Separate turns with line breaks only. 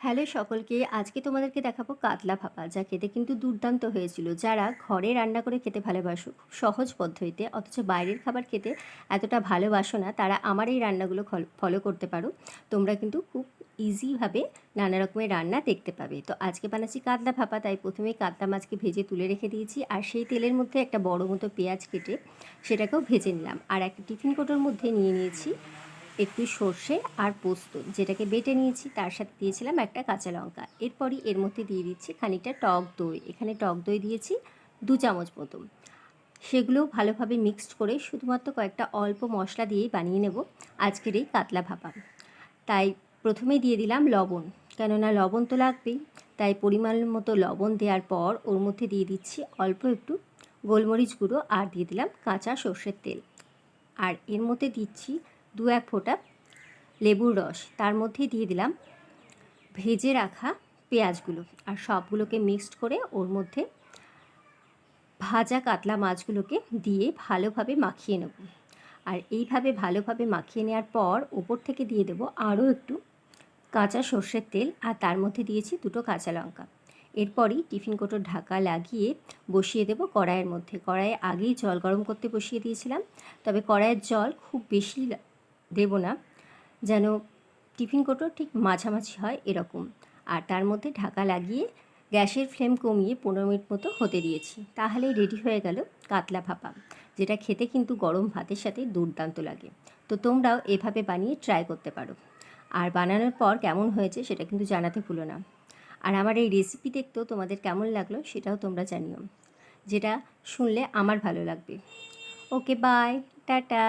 Hello সকলকে, আজকে তোমাদেরকে দেখাবো কাতলা ভাপা, যা খেতে কিন্তু দুর্দান্ত হয়েছিল। যারা ঘরে রান্না করে খেতে ভালোবাসো খুব সহজ পদ্ধতিতে, অথচ বাইরের খাবার খেতে এতটা ভালোবাসো না, তারা আমার এই রান্নাগুলো ফলো করতে পারো। তোমরা কিন্তু খুব ইজিভাবে নানা রকমের রান্না দেখতে পাবে। তো আজকে বানাচ্ছি কাতলা ভাপা, তাই প্রথমেই কাতলা মাছকে ভেজে তুলে রেখে দিয়েছি, আর সেই তেলের মধ্যে একটা বড় মতো পেঁয়াজ কেটে সেটাকেও ভেজে নিলাম। আর একটা টিফিন কোটোর মধ্যে নিয়ে নিয়েছি একটু সর্ষে আর পোস্ত, যেটাকে বেটে নিয়েছি, তার সাথে দিয়েছিলাম একটা কাঁচা লঙ্কা। এরপরই এর মধ্যে দিয়ে দিচ্ছি খানিকটা টক দই। এখানে টক দই দিয়েছি দু চামচ মতো। সেগুলো ভালোভাবে মিক্সড করে শুধুমাত্র কয়েকটা অল্প মশলা দিয়েই বানিয়ে নেব আজকের এই কাতলা ভাপা। তাই প্রথমেই দিয়ে দিলাম লবণ, কেননা লবণ তো লাগবেই। তাই পরিমাণ মতো লবণ দেওয়ার পর ওর মধ্যে দিয়ে দিচ্ছি অল্প একটু গোলমরিচ গুঁড়ো আর দিয়ে দিলাম কাঁচা সর্ষের তেল। আর এর মধ্যে দিচ্ছি দু এক ফোঁটা লেবুর রস। তার মধ্যে দিয়ে দিলাম ভেজে রাখা পেঁয়াজগুলো আর সবগুলোকে মিক্সড করে ওর মধ্যে ভাজা কাতলা মাছগুলোকে দিয়ে ভালোভাবে মাখিয়ে নেব। আর এইভাবে ভালোভাবে মাখিয়ে নেওয়ার পর ওপর থেকে দিয়ে দেবো আরও একটু কাঁচা সর্ষের তেল আর তার মধ্যে দিয়েছি দুটো কাঁচা লঙ্কা। এরপরই টিফিন কোটোর ঢাকা লাগিয়ে বসিয়ে দেবো কড়াইয়ের মধ্যে। কড়াইয়ে আগেই জল গরম করতে বসিয়ে দিয়েছিলাম, তবে কড়াইয়ের জল খুব বেশি দেব না, যেন টিফিন কোটো ঠিক মাঝামাঝি হয় এরকম। আর তার মধ্যে ঢাকা লাগিয়ে গ্যাসের ফ্লেম কমিয়ে পনেরো মিনিট মতো হতে দিয়েছি। তাহলেই রেডি হয়ে গেল কাতলা ভাপা, যেটা খেতে কিন্তু গরম ভাতের সাথে দুর্দান্ত লাগে। তো তোমরাও এভাবে বানিয়ে ট্রাই করতে পারো। আর বানানোর পর কেমন হয়েছে সেটা কিন্তু জানাতে ভুলো না। আর আমার এই রেসিপি দেখতেও তোমাদের কেমন লাগল সেটাও তোমরা জানিও, যেটা শুনলে আমার ভালো লাগবে। Okay bye tata.